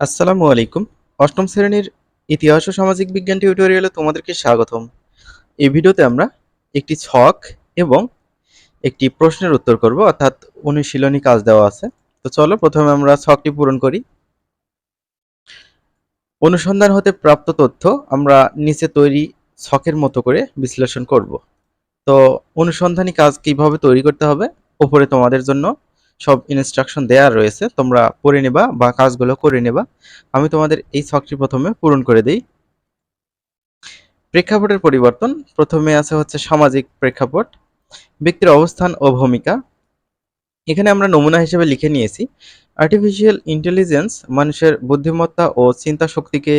আসসালামু আলাইকুম। অষ্টম শ্রেণির ইতিহাস ও সামাজিক বিজ্ঞান টিউটোরিয়ালে তোমাদেরকে স্বাগতম। এই ভিডিওতে আমরা একটি ছক এবং একটি প্রশ্নের উত্তর করব, অর্থাৎ অনুশীলনী কাজ দেওয়া আছে। তো চলো প্রথমে আমরা ছকটি পূরণ করি। অনুসন্ধান হতে প্রাপ্ত তথ্য আমরা নিচে তৈরি ছকের মতো করে বিশ্লেষণ করব। তো অনুসন্ধানী কাজ কীভাবে তৈরি করতে হবে, উপরে তোমাদের জন্য সব ইনস্ট্রাকশন দেয়া রয়েছে, তোমরা পড়ে নেবা বা কাজগুলো করে নেবা। আমি তোমাদের এই ছকটি প্রথমে পূরণ করে দেই। প্রেক্ষাপটের পরিবর্তন, প্রথমে আছে হচ্ছে সামাজিক প্রেক্ষাপট, ব্যক্তির অবস্থান ও ভূমিকা। এখানে আমরা নমুনা হিসেবে লিখে নিয়েছি আর্টিফিশিয়াল ইন্টেলিজেন্স মানুষের বুদ্ধিমত্তা ও চিন্তা শক্তিকে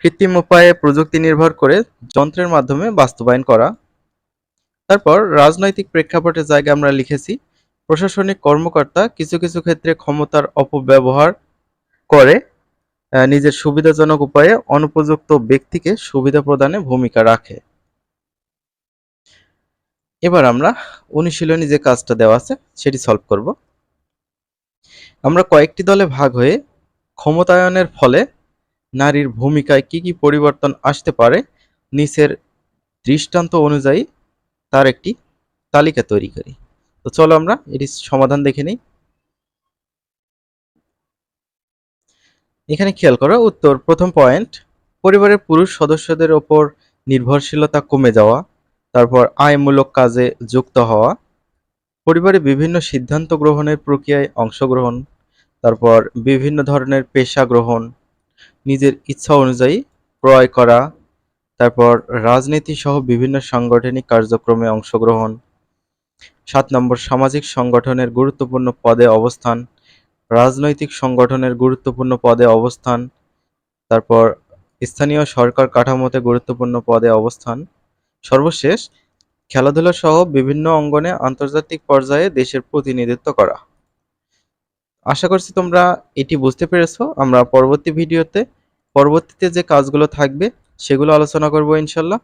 কৃত্রিম উপায়ে প্রযুক্তি নির্ভর করে যন্ত্রের মাধ্যমে বাস্তবায়ন করা। তারপর রাজনৈতিক প্রেক্ষাপটের জায়গায় আমরা লিখেছি প্রশাসনিক কর্মকর্তা কিছু কিছু ক্ষেত্রে ক্ষমতার অপব্যবহার করে নিজের সুবিধাজনক উপায়ে অনুপযুক্ত ব্যক্তিকে সুবিধা প্রদানে ভূমিকা রাখে। এবার আমরা অনুশীলনী যে কাজটা দেওয়া আছে, সেটি সলভ করব। আমরা কয়েকটি দলে ভাগ হয়ে ক্ষমতায়নের ফলে নারীর ভূমিকায় কি কি পরিবর্তন আসতে পারে, নিচের দৃষ্টান্ত অনুযায়ী তার একটি তালিকা তৈরি করি। তো চলো আমরা, এটি সমাধান দেখে নিই। এখানে খেয়াল করো, উত্তর, প্রথম পয়েন্ট পরিবারের পুরুষ সদস্যদের ওপর নির্ভরশীলতা কমে যাওয়া, তারপর আয়মূলক কাজে যুক্ত হওয়া, পরিবারে বিভিন্ন সিদ্ধান্ত গ্রহণের প্রক্রিয়ায় অংশগ্রহণ, তারপর বিভিন্ন ধরনের পেশা গ্রহণ, নিজের ইচ্ছা অনুযায়ী ক্রয় করা, তারপর রাজনীতি সহ বিভিন্ন সাংগঠনিক কার্যক্রমে অংশগ্রহণ সাত নম্বর সামাজিক সংগঠনের গুরুত্বপূর্ণ পদে অবস্থান, রাজনৈতিক সংগঠনের গুরুত্বপূর্ণ পদে অবস্থান, তারপর স্থানীয় সরকার কাঠামোতে গুরুত্বপূর্ণ পদে অবস্থান। সর্বশেষ, খেলাধুলা সহ বিভিন্ন অঙ্গনে আন্তর্জাতিক পর্যায়ে দেশের প্রতিনিধিত্ব করা। আশা করছি তোমরা এটি বুঝতে পেরেছ। আমরা পরবর্তী ভিডিওতে, পরবর্তীতে যে কাজগুলো থাকবে, সেগুলো আলোচনা করব ইনশাল্লাহ।